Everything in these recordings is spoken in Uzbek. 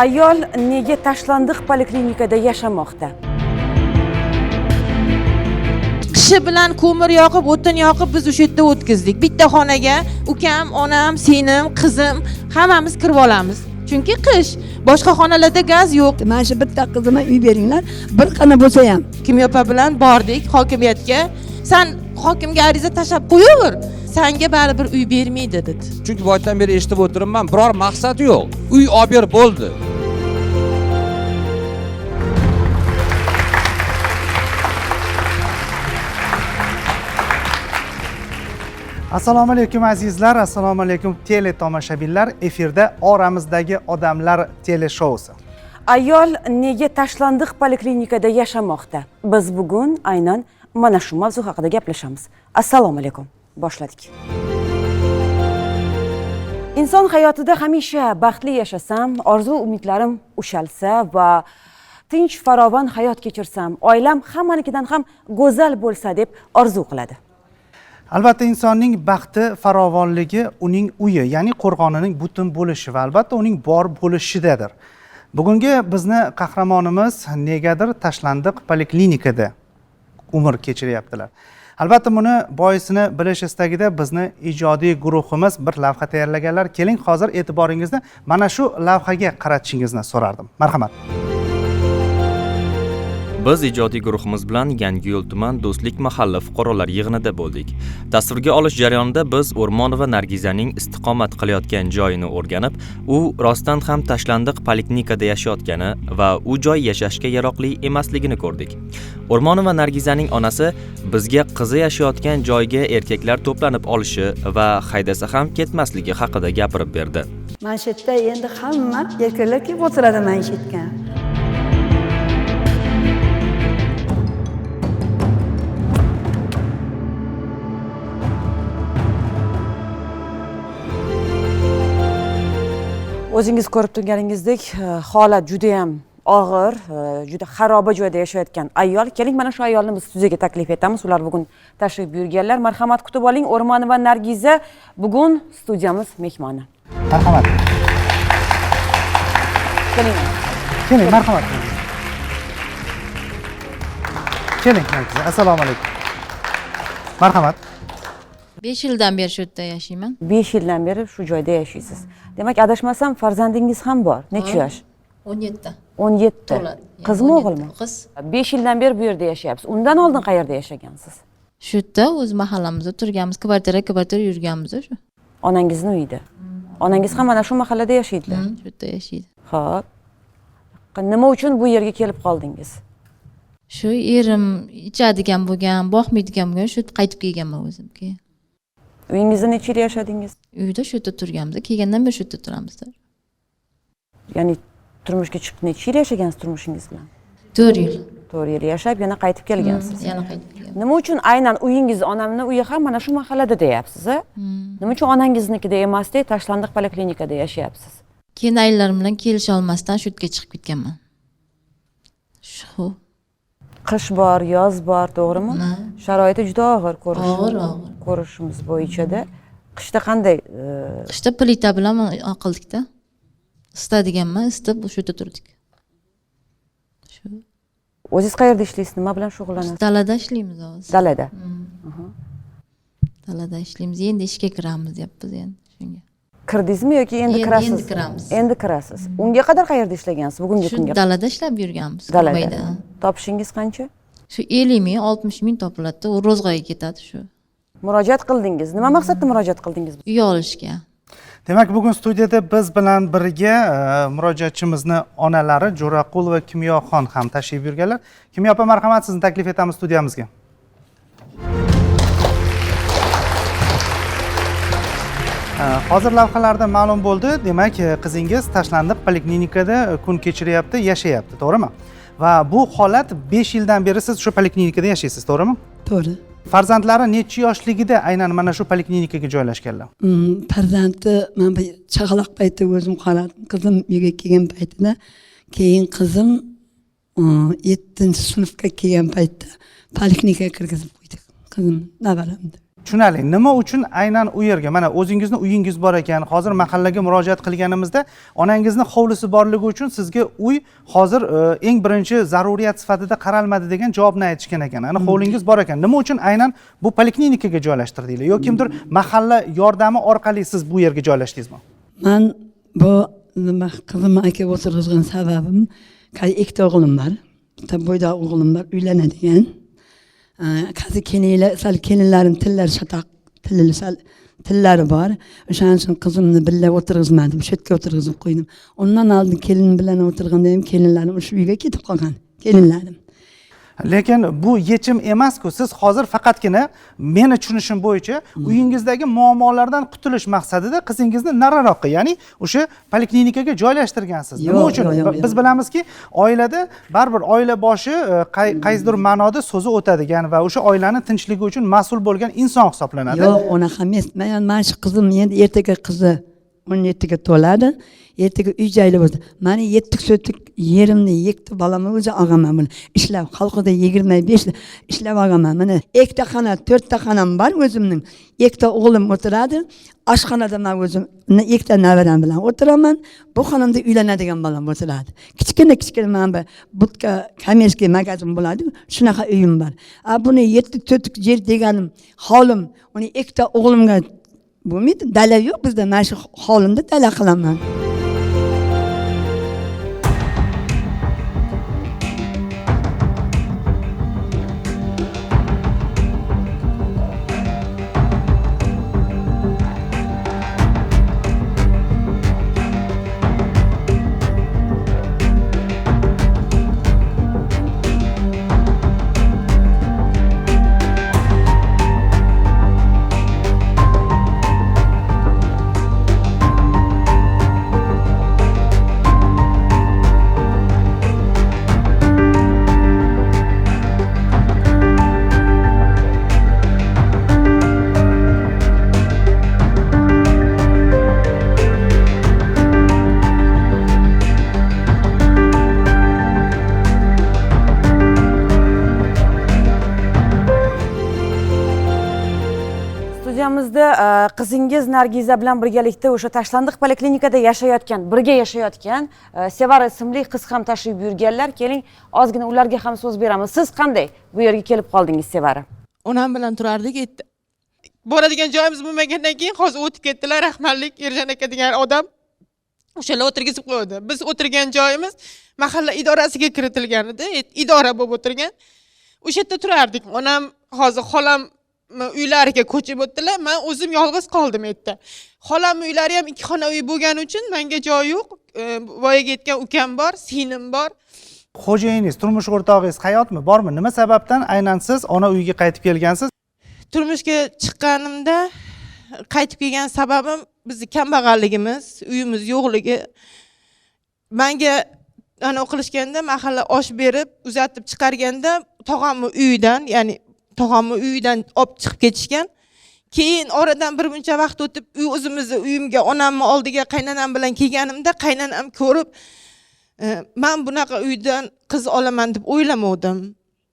Ayol nega tashlandiq poliklinikada yashamoqda? kishi bilan ko'mir yoqib o'tin yoqib biz o'sha yerda o'tkazdik. Bitta xonaga ukam onam singlim qizim hammamiz kirib olamiz. Chunki qish boshqa xonalarda gaz yo'q. Mana shu bitta qizimga uy beringlar bir xona bo'lsa ham. Kimyopa bilan bordik hokimiyatga. San hokimga ariza tashlab qo'yaver sanga baribir uy bermaydi dedi. Chunki boydan beri eshitib o'tiribman biror maqsad yo'q. Uy olib ber bo'ldi assalomu alaykum azizlar assalomu alaykum tele tomoshabinlar efirda oramizdagi odamlar tele shousi Ayol nega tashlandiq poliklinikada yashamoqda? Biz bugun aynan mana shu mavzu haqida gaplashamiz. Assalomu alaykum. Boshladik. Inson hayotida hamisha baxtli yashasam, orzu umidlarim ushalsa va tinch farovon hayot kechirsam, oilam hammanikidan ham go'zal bo'lsa deb orzu qiladi. Albatta insonning baxti farovonligi uning uyi ya'ni qo'rg'onining butun bo'lishi va albatta uning bor bo'lishidadir. Bugungi bizni qahramonimiz negadir tashlandiq poliklinikada umr kechiryaptilar. Albatta buni boisini bilish istagida bizni ijodiy guruhimiz bir lavha tayyorlaganlar. Keling hozir e'tiboringizni mana shu lavhaga qaratishingizni so'rardim. Marhamat. Biz ijodiy guruhimiz bilan Yangiyo'l tuman Do'stlik mahalla fuqarolar yig'inida bo'ldik. Tasvirga olish jarayonida biz O'rmonova Nargizaning istiqomat qilayotgan joyini o'rganib, u rostdan ham tashlandiq poliklinikada yashayotgani va u joy yashashga yaroqli emasligini ko'rdik. O'rmonova Nargizaning onasi bizga qizi yashayotgan joyga erkaklar to'planib olishi va haydasa ham ketmasligi haqida gapirib berdi. mana shu yerda endi hamma erkaklar kelib o'tiradi mana shu yerga o'zingiz ko'rib turganingizdek e, holat juda ham og'ir e, juda xaroba joyda yashayotgan ayol. Keling mana shu ayolni biz studiyaga taklif etamiz. Ular bugun tashrif buyurganlar. Marhamat kutib oling. O'rmonova nargiza bugun studiyamiz mehmoni. Marhamat. Keling. Keling marhamat. Keling Nargiza, assalomu alaykum. Marhamat besh yildan beri shu yerda yashayman besh yildan beri shu joyda yashaysiz demak adashmasam farzandingiz ham bor necha yosh o'n yetti o'n yetti to'ladi qizmi o'g'ilmi qiz besh yildan beri bu yerda yashayapsiz undan oldin qayerda yashagansiz shu yerda o'z mahallamizda turganmiz kvartira kvartira yurganmiz shu onangizni uyida onangiz ham mana shu mahallada yashaydilar Mm, shu yerda yashaydi ho'p nima uchun bu yerga kelib qoldingiz? Shu erim ichadigan bo'lgan boqmaydigan bo'lgan shu qaytib kelganman o'zim keyin yil yashadingiz uyda shu yerda turganmiz kelgandan beri shu yerda turamizda ya'ni turmushga chiqib necha yil yashagansiz turmushingiz bilan to'rt yil to'rt yil yashab yana qaytib kelgansiz yana qaytib kelganman nima uchun aynan uyingiz onamni uyi ham mana shu mahallada deyapsiz a nima uchun onangiznikida emasda tashlandiq poliklinikada yashayapsiz keyin ayllarim bilan kelisha olmasdan shu yerga chiqib ketganman shu qish bor yoz bor to'g'rimi Ha. sharoiti juda og'ir ko'rish og'ir og'ir ko'rishimiz bo'yichada qishda qanday e, qishda plita bilan qildikda isitadiganman isitib shu yerda turdik. Shu. O'zingiz qayerda ishlaysiz? Nima bilan shug'ullanasiz? Dalada ishlaymiz hozir dalada? Dalada ishlaymiz. Endi ishga kiramiz deyapmiz endi shunga. Kirdingizmi yoki endi kirasiz? endi kiramiz. endi kirasiz. Unga qadar qayerda ishlagansiz? Bugungi shu kunga dalada ishlab yurganmiz dalada. Topishingiz qancha? Shu ellik ming oltmish ming topiladida u ro'zg'orga ketadi shu murojaat qildingiz. Nima maqsadda murojaat qildingiz? Uy olishga demak bugun studiyada biz bilan birga e, murojaatchimizni onalari jo'raqulova kimyoxon ham tashrif buyurganlar. Kimyo opa marhamat sizni taklif etamiz studiyamizga. E, hozir lavhalarda ma'lum bo'ldi. Demak e, qizingiz tashlandiq poliklinikada kun kechiryapti yashayapti to'g'rimi? Va bu holat besh yildan beri siz shu poliklinikada yashaysiz to'g'rimi? To'g'ri farzandlari necha yoshligida aynan mana shu poliklinikaga joylashganlar? Mm, farzandi man chaqaloq payti o'zim qoladim qizim uyga kelgan paytida. Keyin qizim mm, yettinchi sinfga kelgan paytda poliklinikaga kirgizib qo'ydik qizim nevaramni tushunarli. Nima uchun aynan u yerga? Mana o'zingizni uyingiz bor ekan. Hozir mahallaga murojaat qilganimizda onangizni hovlisi borligi uchun sizga uy hozir e, eng birinchi zaruriyat sifatida qaralmadi degan javobni aytishgan ekan. Ana hovlingiz bor ekan. Nima uchun aynan bu poliklinikaga joylashtirdinglar? Yo kimdir mahalla yordami orqali siz bu yerga joylashdingizmi? Man bu nima qizimni aka o'tirg'izgan sababim ikkita o'g'lim bor bitta bo'ydoq o'g'lim bor uylanadigan hozir kelinlar sal kelinlarim tillari shatoq tili sal tillari bor o'shaning uchun qizimni birga o'tirg'izmadim shu yerga o'tirg'izib qo'ydim undan oldin kelin bilan o'tirganda ham kelinlarim o'sha uyga ketib qolgan kelinlarim lekin bu yechim emasku siz hozir faqatgina meni tushunishim bo'yicha uyingizdagi muammolardan qutulish maqsadida qizingizni nariroqqa ya'ni o'sha poliklinikaga joylashtirgansiz. Nima uchun? biz bilamizki oilada baribir oila boshi e, qay- qaysidir ma'noda so'zi o'tadigan va o'sha oilani tinchligi uchun mas'ul bo'lgan inson hisoblanadi. Yo'q unaqa emas. Man mana shu qizim endi ertaga qizi o'n yettiga to'ladi ertaga uy joyli bo'lsa mani yetti so'tlik yerimni yetti bolamni o'zi olganman buni ishlab xalqida yigirma besh ishlab olganman mana ikkita xona to'rtta xonam bor o'zimning ikkita o'g'lim o'tiradi oshxonada man o'zim ikkita navaram bilan o'tiraman bu xonamda uylanadigan bolam o'tiradi kichkina kichkina mana bu budka kommerskiy magazin bo'ladi shunaqa uyim bor a buni yetti so'tlik yer deganim holim uni ikkita o'g'limga bo'lmaydi. Dala yo'q bizda. Mana shu holimda dala qilaman. Studiyamizda e, qizingiz nargiza bilan birgalikda o'sha tashlandiq poliklinikada yashayotgan birga yashayotgan e, sevara ismli qiz ham tashrif buyurganlar. Keling ozgina ularga ham so'z beramiz. Siz qanday bu yerga kelib qoldingiz sevara? Onam bilan turardik boradigan joyimiz bo'lmagandan keyin hozir o'tib ketdilar. Rahmatlik erjan aka degan odam o'shalar o'tirgizib qo'ydi. Biz o'tirgan joyimiz mahalla idorasiga kiritilgan edi. Idora bo'lib o'tirgan. O'sha yerda turardik. Onam hozir xolam uylariga ko'chib o'tdilar man o'zim yolg'iz qoldim u yerda xolamni uylari ham ikki xona uy bo'lgani uchun manga joy yo'q voyaga yetgan ukam bor singlim bor xo'jayiningiz turmush o'rtog'ingiz hayotmi bormi nima sababdan aynan siz ona uyiga qaytib kelgansiz turmushga chiqqanimda qaytib kelgan sababim bizni kambag'alligimiz uyimiz yo'qligi manga anavi qilishganda mahalla osh berib uzatib chiqarganda tog'amni uyidan ya'ni tog'amni uyidan olib chiqib ketishgan. Keyin oradan bir muncha vaqt o'tib uy o'zimizni uyimga onamni oldiga qaynonam bilan kelganimda qaynonam ko'rib e, man bunaqa uydan qiz olaman deb o'ylamagandim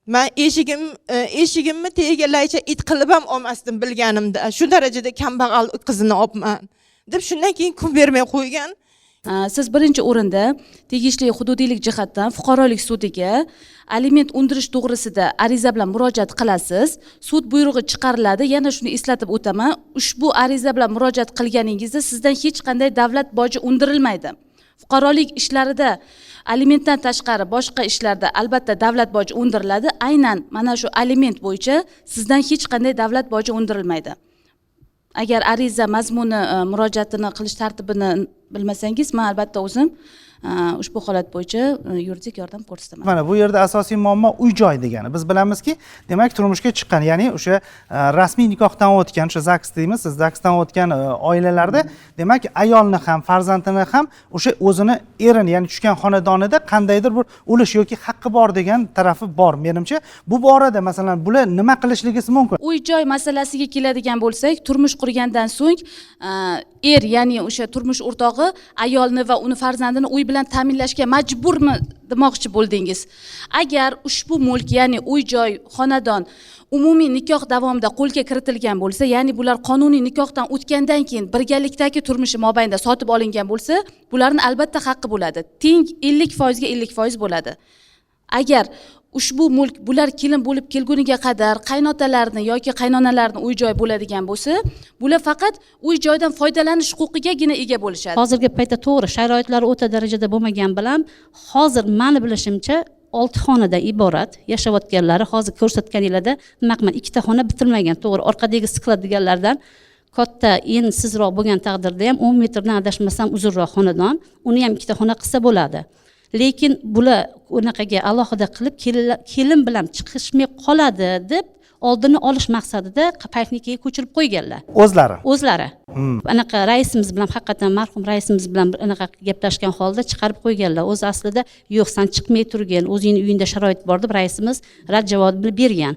man eshigim e, eshigimni tagiga laycha it qilib ham olmasdim bilganimda. Shu darajada kambag'al qizini olibman. deb shundan keyin kun bermay qo'ygan. Э, siz birinchi o'rinda tegishli hududiylik jihatdan fuqarolik sudiga aliment undirish to'g'risida ariza bilan murojaat qilasiz. Sud buyrug'i chiqariladi. Yana shuni eslatib o'taman. Ushbu ariza bilan murojaat qilganingizda sizdan hech qanday davlat boji undirilmaydi. Fuqarolik ishlarida alimentdan tashqari boshqa ishlarda albatta davlat boji undiriladi. Aynan mana shu aliment bo'yicha sizdan hech qanday davlat boji undirilmaydi. Agar ariza mazmuni e, murojaatini qilish tartibini bilmasangiz man albatta o'zim e, ushbu holat bo'yicha e, yuridik yordam ko'rsataman. Mana bu yerda asosiy muammo uy joy degani. Biz bilamizki demak turmushga chiqqan ya'ni o'sha e, rasmiy nikohdan o'tgan o'sha zaks deymiz siz zaksdan o'tgan oilalarda demak ayolni ham farzandini ham o'sha o'zini erini ya'ni tushgan xonadonida qandaydir bir ulush yoki haqqi bor degan tarafi bor. Menimcha bu borada masalan bular nima qilishligi mumkin? Uy joy masalasiga keladigan bo'lsak turmush qurgandan so'ng er ya'ni o'sha turmush o'rtog'i ayolni va uni farzandini uy bilan ta'minlashga majburmi demoqchi bo'ldingiz. Agar ushbu mulk ya'ni uy joy xonadon umumiy nikoh davomida qo'lga kiritilgan bo'lsa ya'ni bular qonuniy nikohdan o'tgandan keyin birgalikdagi turmushi mobaynida sotib olingan bo'lsa bularni albatta haqqi bo'ladi. Teng ellik foizga ellik foiz bo'ladi. Agar ushbu mulk bular kelin bo'lib kelguniga qadar qaynotalarni yoki qaynonalarni uy joy bo'ladigan bo'lsa bular faqat uy joydan foydalanish huquqigagina ega bo'lishadi. Hozirgi paytda to'g'ri sharoitlari o'ta darajada bo'lmagan bilan hozir mani bilishimcha olti xonadan iborat yashayotganlari hozir ko'rsatganinglarda nima qilaman ikkita xona bitilmagan. To'g'ri orqadagi sklad deganlardan katta ensizroq bo'lgan taqdirda ham o'n metrdan adashmasam uzunroq xonadon uni ham ikkita xona qilsa bo'ladi. Lekin bular unaqaga alohida qilib kelin bilan chiqishmay qoladi deb oldini olish maqsadida polnikaga ko'chirib qo'yganlar. O'zlari. O'zlari. Anaqa raisimiz bilan haqiqatdan marhum raisimiz bilan anaqa gaplashgan holda chiqarib qo'yganlar. O'zi aslida yo'q san chiqmay turgin o'zingni uyingda sharoit bor deb raisimiz rad javobini bergan.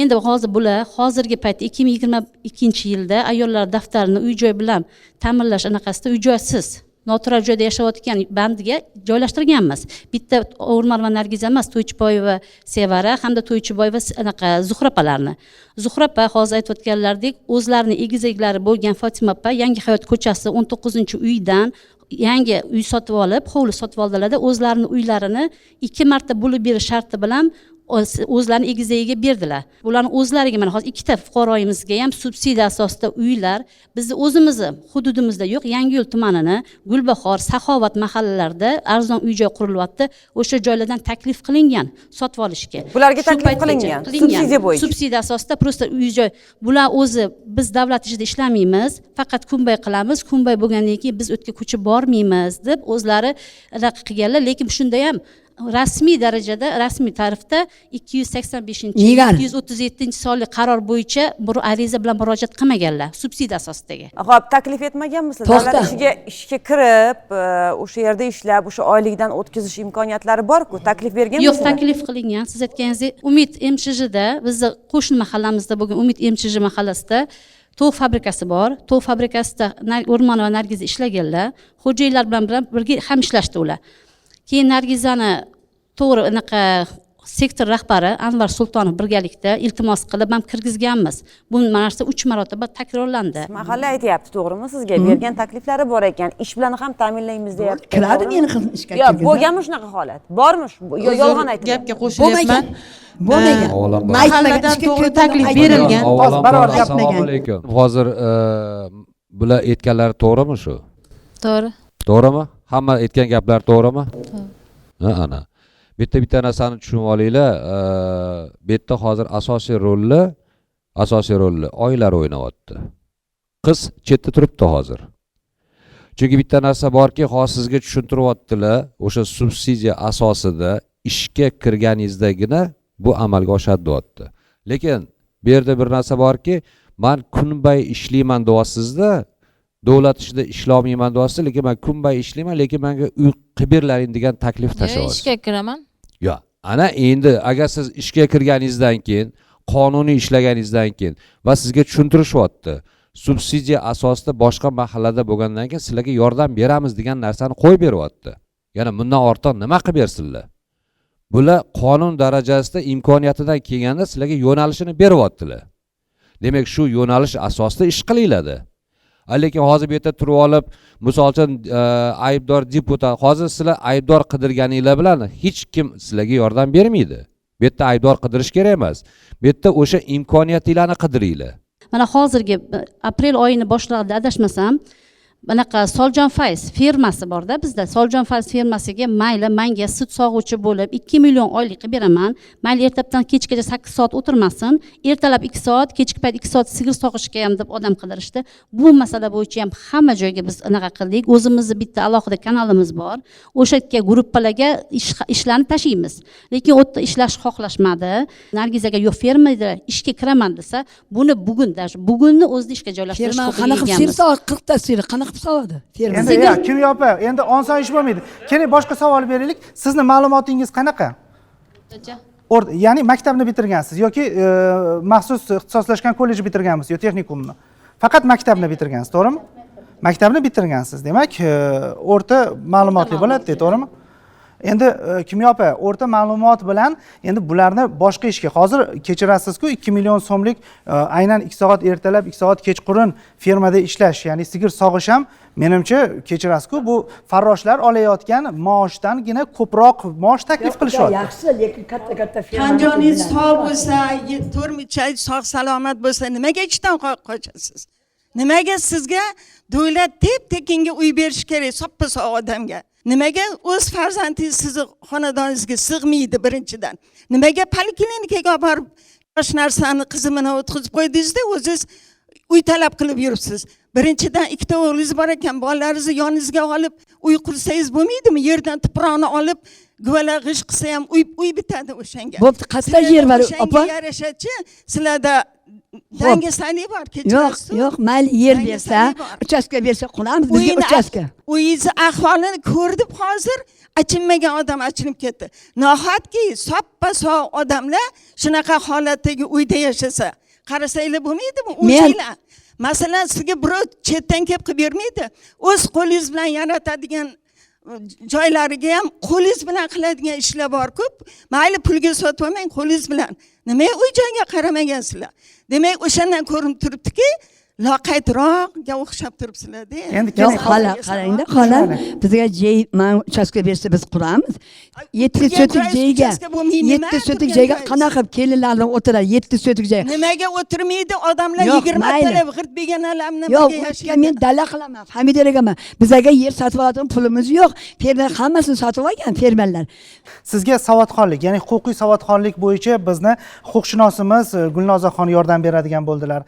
Endi hozir bular hozirgi paytda ikki ming yigirma ikkinchi yilda ayollar daftarini uy joy bilan ta'minlash anaqasida uy joysiz noturar joyda yashayotgan bandiga joylashtirganmiz. Bitta o'rmonova nargiza emas to'ychiboyeva sevara hamda to'ychiboyeva anaqa zuhra opalarni. Zuhra opa hozir aytayotganlaridek o'zlarini egizaklari bo'lgan fotima opa yangi hayot ko'chasi o'n to'qqizinchi uydan yangi uy sotib olib hovli sotib oldilarda o'zlarini uylarini ikki marta bo'lib berish sharti bilan o'zlarini egizagiga berdilar. Bularni o'zlariga mana hozir ikkita fuqaroyimizga ham subsidiya asosida uylar bizni o'zimizni hududimizda yo'q yangiyo'l tumanini gulbahor saxovat mahallalarida arzon uy joy qurilyapti. O'sha joylardan taklif qilingan sotib olishga. Bularga taklif paytgacha qilingan, subsidiya bo'yicha. subsidiya asosida просто uy joy bular o'zi biz davlat ishida ishlamaymiz faqat kunbay qilamiz. Kunbay bo'lgandan keyin biz o'tga ko'chib bormaymiz deb o'zlari anaqa qilganlar. Lekin shunda ham rasmiy darajada rasmiy tarifda ikki yuz sakson beshinchi Negar? ikki yuz o'ttiz yettinchi sonli qaror bo'yicha bir ariza bilan murojaat qilmaganlar subsidiya asosidagi. Ho'p taklif etmaganmisizlar To'xta. davlat ishiga ishga kirib e, o'sha yerda ishlab o'sha oylikdan o'tkazish imkoniyatlari borku? Taklif yo'q berganmisizlar taklif qilingan siz aytganingizdek umid mchjda bizni qo'shni mahallamizda bo'lgan umid mchj mahallasida tovuq fabrikasi bor. Tovuq fabrikasida Nar- o'rmonova nargiza ishlaganlar. Xo'jayinlar bilan birga ham ishlashdi ular keyin nargizani to'g'ri anaqa sektor rahbari anvar sultonov birgalikda iltimos qilib ham kirgizganmiz. Bu narsa uch marotaba takrorlandi. Mahalla aytyapti to'g'rimi? Sizga bergan takliflari bor ekan. İsh bilan ham ta'minlaymiz deyapti. Kiradi meni qizim ishga yo'q bo'lganmi shunaqa holat? Bormi yolg'on aytib gapga qo'shilyapman bo'lmagan. Mahalladan to'g'ri taklif berilgan. Barobar assalomu alaykum. Hozir e, bular aytganlari to'g'rimi shu? To'g'ri. To'g'rimi? Hamma aytgan gaplar to'g'rimi ha ana. Bitta bitta narsani tushunib olinglar. Bu yerda hozir asosiy rolni asosiy rolni oylar o'ynayapti. Qiz chetda turibdi hozir. Chunki bitta narsa borki hozir sizga tushuntiryaptilar o'sha subsidiya asosida ishga kirganingizdagina bu amalga oshadi deyapti lekin bu yerda bir narsa borki man kunbay ishlayman deyapsizda davlat ishida ishlolmayman deyapsiz lekin man kunbay ishlayman lekin manga uy qilib berlaring degan taklif tashlayapsiz ishga kiraman? Yo ana endi agar siz ishga kirganingizdan keyin qonuniy ishlaganingizdan keyin va sizga tushuntirishyapti subsidiya asosida boshqa mahallada bo'lgandan keyin sizlarga yordam beramiz degan narsani qo'yib beryapti. Yana bundan ortiq nima qilib bersinlar? Bular qonun darajasida imkoniyatidan kelganda sizlarga yo'nalishini beryaptilar. Demak shu yo'nalish asosida ish qilinglarda. A, lekin hozir bu yerda turib olib misol uchun e, aybdor deputat hozir sizlar aybdor qidirganinglar bilan hech kim sizlarga yordam bermaydi. Bu yerda aybdor qidirish kerak emas. Bu yerda o'sha imkoniyatinglarni qidiringlar. Mana hozirgi e, aprel oyini boshlarida adashmasam bunaqa soljon fayz firmasi borda. Bizda soljon fayz firmasiga mayli manga sut sog'uvchi bo'lib ikki million oylik qilib beraman. Mayli ertalabdan kechgacha sakkiz soat o'tirmasin. Ertalab ikki soat kechki payt ikki soat sigir sog'ishga ham deb odam qidirishdi. Bu masala bo'yicha ham hamma joyga biz anaqa qildik. O'zimizni bitta alohida kanalimiz bor. O'sha yerga gruppalarga ish, ishlarni tashiymiz. Lekin u yerda ishlashni xohlashmadi nargizaga yo'q fermada ishga kiraman desa buni bugun даже bugunni o'zida ishga joylashtirish Firma huquqiga qanaqa sog'adi qirqta sigir qanaqa qilib sog'adi firma endi ya, kimyo opa endi oson ish bo'lmaydi keling boshqa savol beraylik sizni ma'lumotingiz qanaqa? O'rta- ya'ni maktabni bitirgansiz yoki e, maxsus ixtisoslashgan kollej bitirganmisiz yo texnikumni. Faqat maktabni bitirgansiz to'g'rimi? Maktabni bitirgansiz. Demak e, o'rta ma'lumotli bo'ladi to'g'rimi endi e, kimyo opa o'rta ma'lumot bilan endi bularni boshqa ishga hozir kechirasizku ikki million so'mlik e, aynan ikki soat ertalab ikki soat kechqurun fermada ishlash ya'ni sigir sog'ish ham menimcha kechirasizku. Bu farroshlar olayotgan maoshdangina ko'proq maosh taklif qilishyapti yaxshi lekin katta katta tan joningiz sog' bo'lsa to'rtmichay sog' salomat bo'lsa nimaga ishdan qo- qochasiz nimaga sizga davlat tep tekinga uy berishi kerak soppa sog' odamga nimaga o'z farzandingiz sizni xonadoningizga sig'maydi birinchidan? Nimaga poliklinikaga olib borib yosh narsani qizimini o'tkazib qo'ydingizda o'zingiz uy talab qilib yuribsiz? Birinchidan ikkita o'g'lingiz bor ekan bolalaringizni yoningizga olib uy qursangiz bo'lmaydimi? Yerdan tuproqni olib guvala g'isht qilsa ham uy uy bitadi o'shanga. Bo'pti qayerda yer bor opa. yarashachi sizlarda dangasalik bor yo'q yo'q mayli yer bersa bor. uchastka bersa quramiz bizga uchastka uyingizni ahvolini ko'rdim hozir achinmagan odam achinib ketdi. Nahotki soppa sog' odamlar shunaqa holatdagi uyda yashasa qarasanglar bo'lmaydimi o'zinglar masalan sizga birov chetdan kelib qilib bermaydi. O'z qo'lingiz bilan yaratadigan joylariga ham qo'lingiz bilan qiladigan ishlar borku mayli pulga sotib olmang qo'lingiz bilan nima uy joyga qaramagansizlar? Demak o'shandan ko'rinib turibdiki loqaydroqga o'xshab turibsizlarda endi yo'q xola qarangda xola bizga jey mana uchastka bersa biz quramiz. Yetti sotik joyga yetti sotik joyga qanaqa qilib kelinlar bilan o'tiradi yetti sotik joyga nimaga o'tirmaydi? Odamlar yigirmatalab g'irt beganalar bilan yo'q men dala qilaman familiya egaman bizaga yer sotib oladigan pulimiz yo'q. Fermer hammasini sotib olgan fermerlar. Sizga savodxonlik ya'ni huquqiy savodxonlik bo'yicha bizni huquqshunosimiz gulnozaxon yordam beradigan bo'ldilar.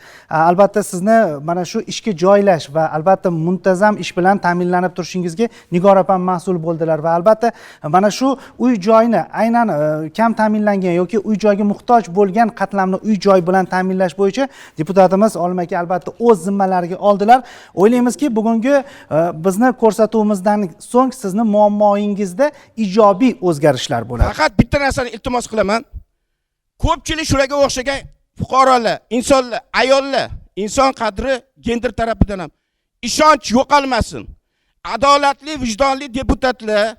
Albatta sizni mana shu ishga joylash va albatta muntazam ish bilan ta'minlanib turishingizga nigor opam mas'ul bo'ldilar va albatta mana shu uy joyni aynan e, kam ta'minlangan yoki uy joyga muhtoj bo'lgan qatlamni uy joy bilan ta'minlash bo'yicha deputatimiz olim aka albatta o'z zimmalariga oldilar. O'ylaymizki bugungi e, bizni ko'rsatuvimizdan so'ng sizni muammoyingizda ijobiy o'zgarishlar bo'ladi. Faqat bitta narsani iltimos qilaman. Ko'pchilik shularga o'xshagan fuqarolar insonlar ayollar inson qadri gender tarafidan ham. Ishonch yo'qolmasin. Adolatli vijdonli deputatlar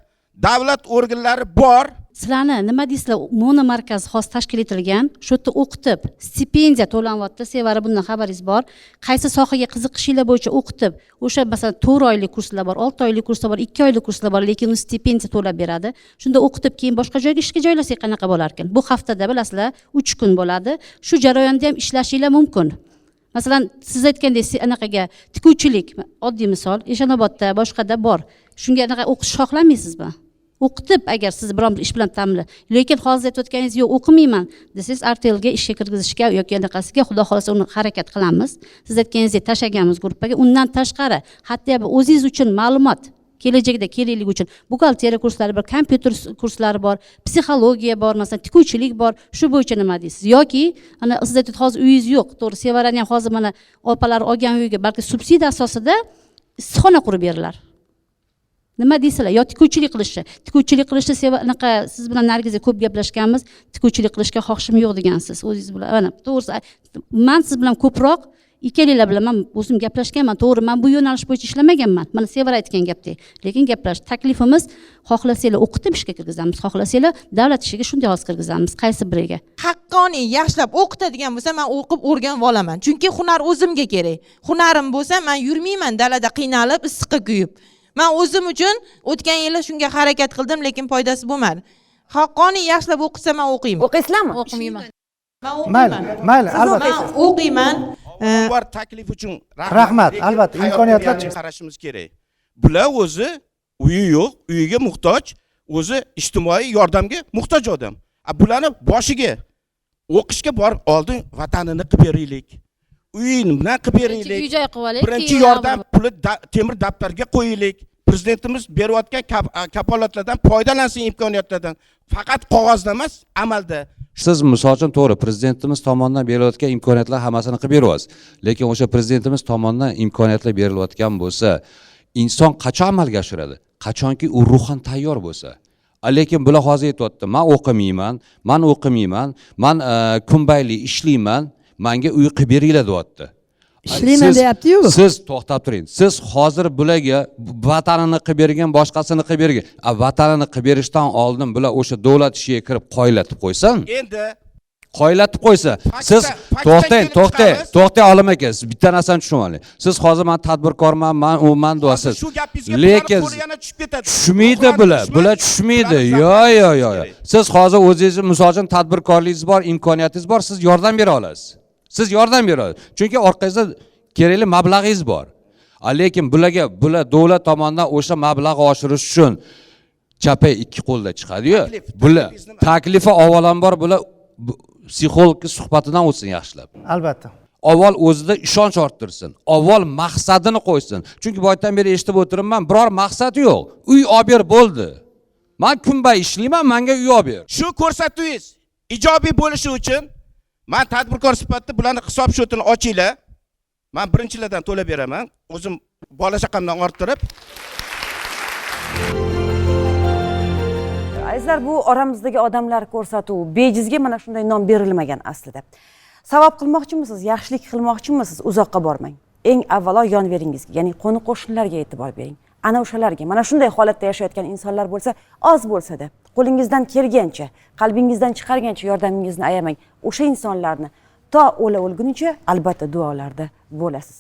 davlat organlari bor. Sizlarni nima deysizlar? Monomarkaz xos tashkil etilgan shu yerda o'qitib stipendiya to'lanyapti sevara bundan xabaringiz bor. Qaysi sohaga qiziqishinglar bo'yicha o'qitib o'sha masalan to'rt oylik kurslar bor olti oylik kurslar bor ikki oylik kurslar bor lekin uni stipendiya to'lab beradi. Shunda o'qitib keyin boshqa joyga ishga joylasak qanaqa bo'lar ekan bu haftada bilasizlar uch kun bo'ladi. Shu jarayonda ham ishlashinglar mumkin. Masalan siz aytgandek anaqaga tikuvchilik oddiy misol eshonobodda boshqada bor. Shunga anaqa o'qish xohlamaysizmi? O'qitib agar siz biron bir ish bilan ta'minla lekin hozir aytayotganingiz yo'q o'qimayman desangiz artelga ishga kirgizishga yoki anaqasiga xudo xohlasa uni harakat qilamiz siz aytganingizdek tashlaganmiz gruppaga. Undan tashqari hatto o'zingiz uchun ma'lumot kelajakda keraklik uchun buxgalteriya kurslari bor kompyuter kurslari bor psixologiya bor masalan tikuvchilik bor shu bo'yicha nima deysiz? Yoki ana siz aytyapsiz hozir uyingiz yo'q to'g'ri sevarani ham hozir mana opalari olgan uyiga balki subsidiya asosida issiqxona qurib berilar nima deysizlar? Yo tikuvchilik qilishni tikuvchilik qilishni seva anaqa siz bilan nargiza ko'p gaplashganmiz tikuvchilik qilishga xohishim yo'q degansiz o'zingiz bilan mana to'g'risi man siz bilan ko'proq ikkalanglar bilan man o'zim gaplashganman to'g'ri man bu yo'nalish bo'yicha ishlamaganman. Mana sevara aytgan gapdek. Lekin gaplash taklifimiz xohlasanglar o'qitib ishga kirgizamiz xohlasanglar davlat ishiga shunday hozir kirgizamiz qaysi biriga? Haqqoniy yaxshilab o'qitadigan bo'lsa man o'qib o'rganib olaman. Chunki hunar o'zimga kerak. Hunarim bo'lsa man yurmayman dalada qiynalib issiqqa kuyib. Man o'zim uchun o'tgan yili shunga harakat qildim lekin foydasi bo'lmadi. Haqqoniy yaxshilab o'qitsa man o'qiyman. O'qiysizlarmi? O'qimayman man mayli o'qiyman. mayli albatta. Man o'qiyman bor taklif uchun Rahmat, albatta, imkoniyatlar- qarashimiz kerak bular o'zi uyi yo'q uyiga muhtoj o'zi ijtimoiy yordamga muhtoj odam. A bularni boshiga o'qishga borib oldin vatanini qilib beraylik. Uyini bilan qilib uy beraylik. joy qilib olaylik birinchi yordam puli temir daftarga qo'yaylik. Prezidentimiz berayotgan kap- kapolatlardan foydalansin imkoniyatlardan. Faqat qog'ozda emas amalda siz misol uchun to'g'ri prezidentimiz tomonidan berilayotgan imkoniyatlar hammasini qilib beryapsiz. Lekin o'sha prezidentimiz tomonidan imkoniyatlar berilayotgan bo'lsa inson qachon amalga oshiradi? Qachonki u ruhan tayyor bo'lsa. Lekin bular hozir aytyapti man o'qimayman man o'qimayman man e, kunbayli ishlayman manga uy qilib beringlar deyapti. Ishlayman deyaptiyu siz to'xtab turing. Siz hozir bularga vatanini qilib bergan boshqasini qilib bergan. Vatanini qilib berishdan oldin bular o'sha davlat ishiga kirib qoyillatib qo'ysin. Endi qoyillatib qo'ysa siz to'xtang to'xtang to'xtang olim aka siz bitta narsani tushunib oling siz hozir man tadbirkorman man uman deyapsiz shu gapingizga lekin bularni qo'li yana tushib ketadi. tushmaydi bular bular tushmaydi. Bularni yo saqlash yo yo yo kerak. siz hozir o'zingizni misol uchun tadbirkorligingiz bor imkoniyatingiz bor siz yordam bera olasiz siz yordam bera olasiz chunki orqangizda kerakli mablag'ingiz bor. Lekin bularga bular davlat tomonidan o'sha mablag'ni oshirish uchun chapay ikki qo'lda chiqadiyu bular taklifi avvalambor bular bu- psixologga suhbatidan o'tsin yaxshilab. Albatta. Avval o'zida ishonch orttirsin. Avval maqsadini qo'ysin. Chunki boydan beri eshitib o'tiribman biror maqsadi yo'q. Uy olib ber bo'ldi. Man kunbay ishlayman manga uy olib ber. Shu ko'rsatuvingiz ijobiy bo'lishi uchun man tadbirkor sifatida bularni hisob shotini ochinglar. Man birinchilardan to'lab beraman. O'zim bola chaqamdan orttirib. Azizlar bu oramizdagi odamlar ko'rsatuvi bejizga mana shunday nom berilmagan aslida. Savob qilmoqchimisiz yaxshilik qilmoqchimisiz? Uzoqqa bormang. Eng avvalo yonveringizga ya'ni qo'ni qo'shnilarga e'tibor bering. Ana o'shalarga mana shunday holatda yashayotgan insonlar bo'lsa oz bo'lsada. Qo'lingizdan kelgancha qalbingizdan chiqargancha yordamingizni ayamang. O'sha insonlarni to o'la o'lgunicha albatta duolarda bo'lasiz.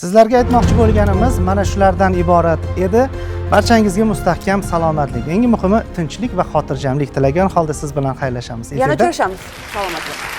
Sizlarga aytmoqchi bo'lganimiz mana shulardan iborat edi. Barchangizga mustahkam salomatlik. Eng muhimi tinchlik va xotirjamlik tilagan holda siz bilan xayrlashamiz. Yana uchrashamiz. Salomat bo'ling